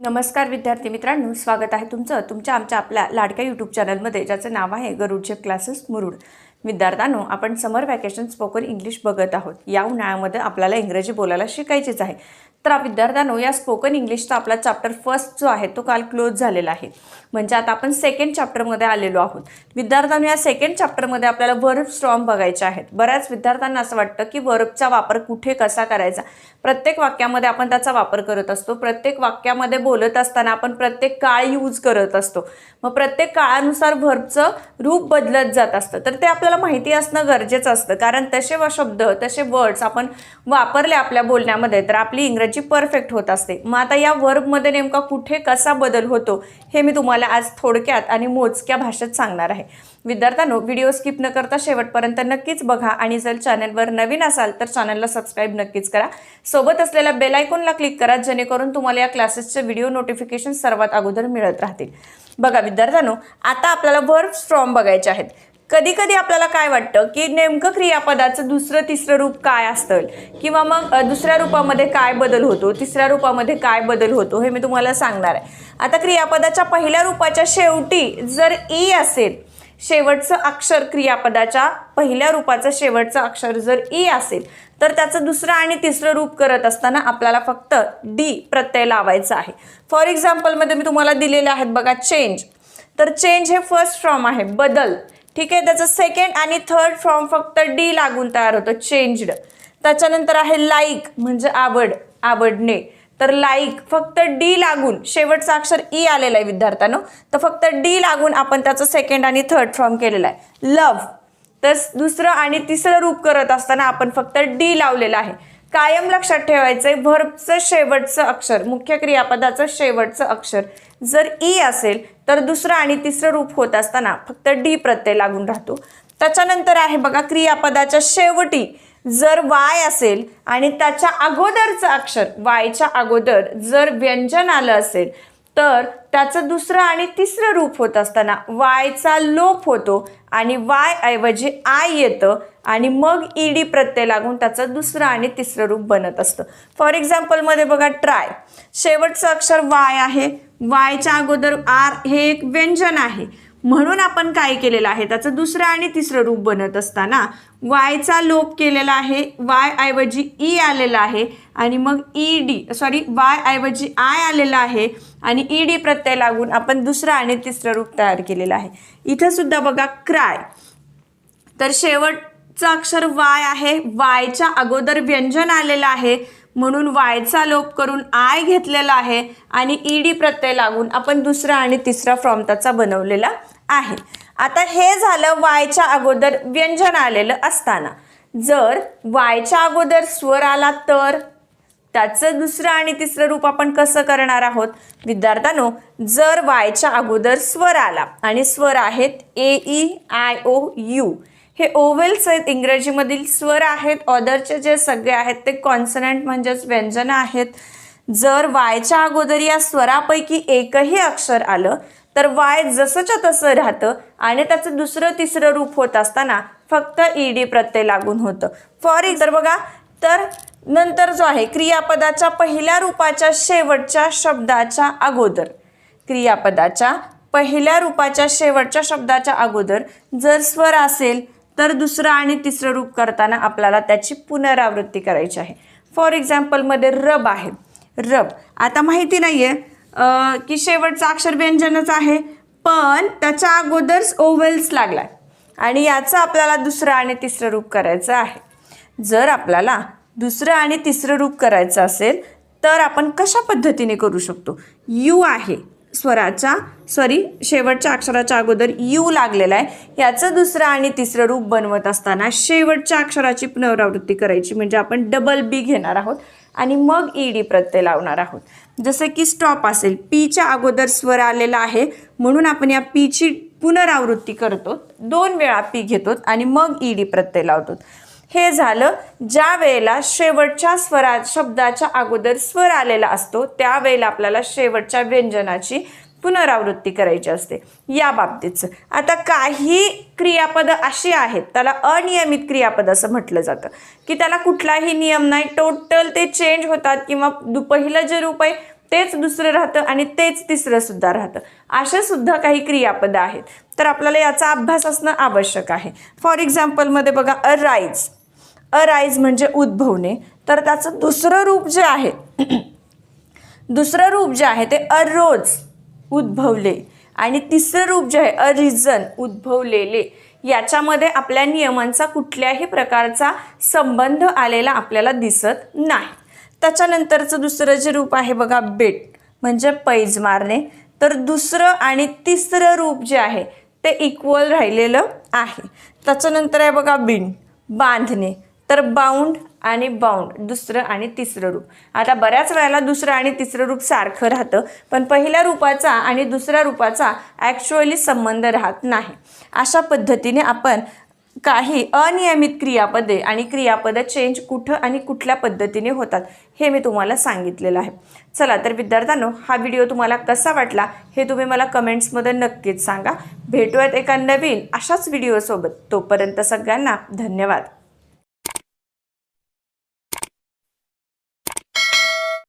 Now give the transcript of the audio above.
नमस्कार विद्यार्थी मित्रांनो स्वागत आहे तुमचं. तुमच्या आमच्या आपल्या लाडक्या यूट्यूब चॅनलमध्ये ज्याचं नाव आहे गरुडचे क्लासेस मुरुड. विद्यार्थ्यांनो आपण समर व्हॅकेशन स्पोकन इंग्लिश बघत आहोत. या उन्हाळ्यामध्ये आपल्याला इंग्रजी बोलायला शिकायचीच आहे. तर विद्यार्थ्यांनो या स्पोकन इंग्लिशचा आपला चॅप्टर फर्स्ट जो आहे तो काल क्लोज झालेला आहे. म्हणजे आता आपण सेकंड चॅप्टरमध्ये आलेलो आहोत. विद्यार्थ्यांनो या सेकंड चॅप्टरमध्ये आपल्याला वर्ब स्ट्रॉम बघायचे आहेत. बऱ्याच विद्यार्थ्यांना असं वाटतं की वर्बचा वापर कुठे कसा करायचा? प्रत्येक वाक्यामध्ये आपण त्याचा वापर करत असतो. प्रत्येक वाक्यामध्ये बोलत असताना आपण प्रत्येक काळ यूज करत असतो. मग प्रत्येक काळानुसार वर्बचं रूप बदलत जात असतं. तर ते आपल्याला माहिती असणं गरजेचं असतं. कारण तसे व शब्द तसे वर्ड्स आपण वापरले आपल्या बोलण्यामध्ये तर आपली इंग्रजी परफेक्ट होत असते. मग आता या वर्बमध्ये नेमका कुठे कसा बदल होतो हे मी तुम्हाला आज थोडक्यात आणि मोजक्या भाषेत सांगणार आहे. विद्यार्थ्यांनो व्हिडिओ स्किप न करता शेवटपर्यंत नक्कीच बघा आणि जर चॅनलवर नवीन असाल तर चॅनलला सबस्क्राईब नक्कीच करा. सोबत असलेल्या बेल आयकॉनला क्लिक करा जेणेकरून तुम्हाला या क्लासेसचे व्हिडिओ नोटिफिकेशन सर्वात अगोदर मिळत राहतील. बघा विद्यार्थ्यांनो आता आपल्याला वर्ब स्ट्रॉम बघायचे आहेत. कधी कधी आपल्याला काय वाटतं की नेमकं क्रियापदाचं दुसरं तिसरं रूप काय असतं? किंवा मग दुसऱ्या रूपामध्ये काय बदल होतो? तिसऱ्या रूपामध्ये काय बदल होतो? हे मी तुम्हाला सांगणार आहे. आता क्रियापदाच्या पहिल्या रूपाच्या शेवटी जर ई असेल शेवटचं अक्षर क्रियापदाच्या पहिल्या रूपाचं शेवटचं अक्षर जर ई असेल तर त्याचं दुसरं आणि तिसरं रूप करत असताना आपल्याला फक्त डी प्रत्यय लावायचा आहे. फॉर एक्झाम्पलमध्ये मी तुम्हाला दिलेले आहेत बघा चेंज तर चेंज हे फर्स्ट फॉर्म आहे बदल. ठीक आहे त्याचं सेकंड आणि थर्ड फॉर्म फक्त डी लागून तयार होतं चेंज्ड त्याच्यानंतर आहे लाईक म्हणजे आवड आवडणे. तर लाईक फक्त डी लागून शेवटचं अक्षर ई आलेलं आहे विद्यार्थ्यांनो. तर फक्त डी लागून आपण त्याचं सेकंड आणि थर्ड फॉर्म केलेला आहे. लव तर दुसरं आणि तिसरं रूप करत असताना आपण फक्त डी लावलेलं आहे. कायम लक्षात ठेवायचंय व्हर्बचं शेवटचं अक्षर मुख्य क्रियापदाचं शेवटचं अक्षर. जर ई असेल तर दुसरं आणि तिसरं रूप होत असताना फक्त डी प्रत्यय लागून राहतो. त्याच्यानंतर आहे बघा क्रियापदाच्या शेवटी जर वाय असेल आणि त्याच्या अगोदरचं अक्षर वायच्या अगोदर जर व्यंजन आलं असेल तर त्याचं दुसरं आणि तिसरं रूप होत असताना वायचा लोप होतो आणि वाय ऐवजी आय येतं आणि मग ईडी प्रत्यय लागून त्याचं दुसरं आणि तिसरं रूप बनत असतं. फॉर एक्झाम्पलमध्ये बघा ट्राय शेवटचं अक्षर वाय आहे. वायच्या अगोदर आर हे एक व्यंजन आहे. म्हणून आपण काय केलेलं आहे? त्याचं दुसरं आणि तिसरं रूप बनत असताना वायचा लोप केलेला आहे वाय ऐवजी ई आलेला आहे आणि मग ई डी सॉरी वाय ऐवजी आय आलेला आहे आणि ई डी प्रत्यय लागून आपण दुसरं आणि तिसरं रूप तयार केलेलं आहे. इथं सुद्धा बघा क्राय. तर शेवटचं अक्षर वाय आहे. वायच्या अगोदर व्यंजन आलेलं आहे. म्हणून वायचा लोप करून आय घेतलेला आहे आणि ईडी प्रत्यय लागून आपण दुसरा आणि तिसरा फॉर्म त्याचा बनवलेला आहे. आता हे झालं वायच्या अगोदर व्यंजन आलेलं असताना. जर वायच्या अगोदर स्वर आला तर त्याचं दुसरं आणि तिसरं रूप आपण कसं करणार आहोत? विद्यार्थ्यांनो जर वायच्या अगोदर स्वर आला आणि स्वर आहेत A E I O U हे ओवेल्स आहेत इंग्रजीमधील स्वर आहेत. ऑदरचे जे सगळे आहेत ते कॉन्सनंट म्हणजेच व्यंजनं आहेत. जर वायच्या अगोदर या स्वरापैकी एकही अक्षर आलं तर वाय जसंच्या तसं राहतं आणि त्याचं दुसरं तिसरं रूप होत असताना फक्त ईडी प्रत्यय लागून होतं. फॉर एक्झाम्पल बघा तर नंतर जो आहे क्रियापदाच्या पहिल्या रूपाच्या शेवटच्या शब्दाच्या अगोदर. क्रियापदाच्या पहिल्या रूपाच्या शेवटच्या शब्दाच्या अगोदर जर स्वर असेल तर दुसरं आणि तिसरं रूप करताना आपल्याला त्याची पुनरावृत्ती करायची आहे. फॉर एक्झाम्पलमध्ये रब आहे. रब. आता माहिती नाही आहे की शेवटचं अक्षर व्यंजनच आहे पण त्याच्या अगोदरच ओवेल्स लागला आणि याचं आपल्याला दुसरं आणि तिसरं रूप करायचं आहे. जर आपल्याला दुसरं आणि तिसरं रूप करायचं असेल तर आपण कशा पद्धतीने करू शकतो? यू आहे. स्वराच्या सॉरी शेवटच्या अक्षराच्या अगोदर यू लागलेला आहे. याचं दुसरं आणि तिसरं रूप बनवत असताना शेवटच्या अक्षराची पुनरावृत्ती करायची म्हणजे आपण डबल बी घेणार आहोत आणि मग ई डी प्रत्यय लावणार आहोत. जसं की स्टॉप असेल पीच्या अगोदर स्वर आलेला आहे म्हणून आपण या पीची पुनरावृत्ती करतो. दोन वेळा पी घेतो आणि मग ई डी प्रत्यय लावतो. हे झालं ज्या वेळेला शेवटच्या स्वरा शब्दाच्या अगोदर स्वर आलेला असतो त्यावेळेला आपल्याला शेवटच्या व्यंजनाची पुनरावृत्ती करायची असते. या बाबतीतचं आता काही क्रियापदं अशी आहेत त्याला अनियमित क्रियापद असं म्हटलं जातं की त्याला कुठलाही नियम नाही टोटल ते चेंज होतात किंवा दु पहिलं जे रूप आहे तेच दुसरं राहतं आणि तेच तिसरं सुद्धा राहतं. असे सुद्धा काही क्रियापदं आहेत. तर आपल्याला याचा अभ्यास असणं आवश्यक आहे. फॉर एक्झाम्पलमध्ये बघा अ राईज अ राईज म्हणजे उद्भवणे. तर त्याचं दुसरं रूप जे आहे दुसरं रूप जे आहे ते अरोज उद्भवले. आणि तिसरं रूप जे आहे अ रिझन उद्भवलेले. याच्यामध्ये आपल्या नियमांचा कुठल्याही प्रकारचा संबंध आलेला आपल्याला दिसत नाही. त्याच्यानंतरचं दुसरं जे रूप आहे बघा बेट म्हणजे पैज मारणे. तर दुसरं आणि तिसरं रूप जे आहे ते इक्वल राहिलेलं आहे. त्याच्यानंतर आहे बघा बिन बांधणे. तर बाउंड आणि बाउंड दुसरं आणि तिसरं रूप. आता बऱ्याच वेळेला दुसरं आणि तिसरं रूप सारखं राहतं पण पहिल्या रूपाचा आणि दुसऱ्या रूपाचा ॲक्च्युअली संबंध राहत नाही. अशा पद्धतीने आपण काही अनियमित क्रियापदे आणि क्रियापदं चेंज कुठं आणि कुठल्या पद्धतीने होतात हे मी तुम्हाला सांगितलेलं आहे. चला तर विद्यार्थ्यांनो हा व्हिडिओ तुम्हाला कसा वाटला हे तुम्ही मला कमेंट्समध्ये नक्कीच सांगा. भेटूयात एका नवीन अशाच व्हिडिओसोबत तोपर्यंत सगळ्यांना धन्यवाद.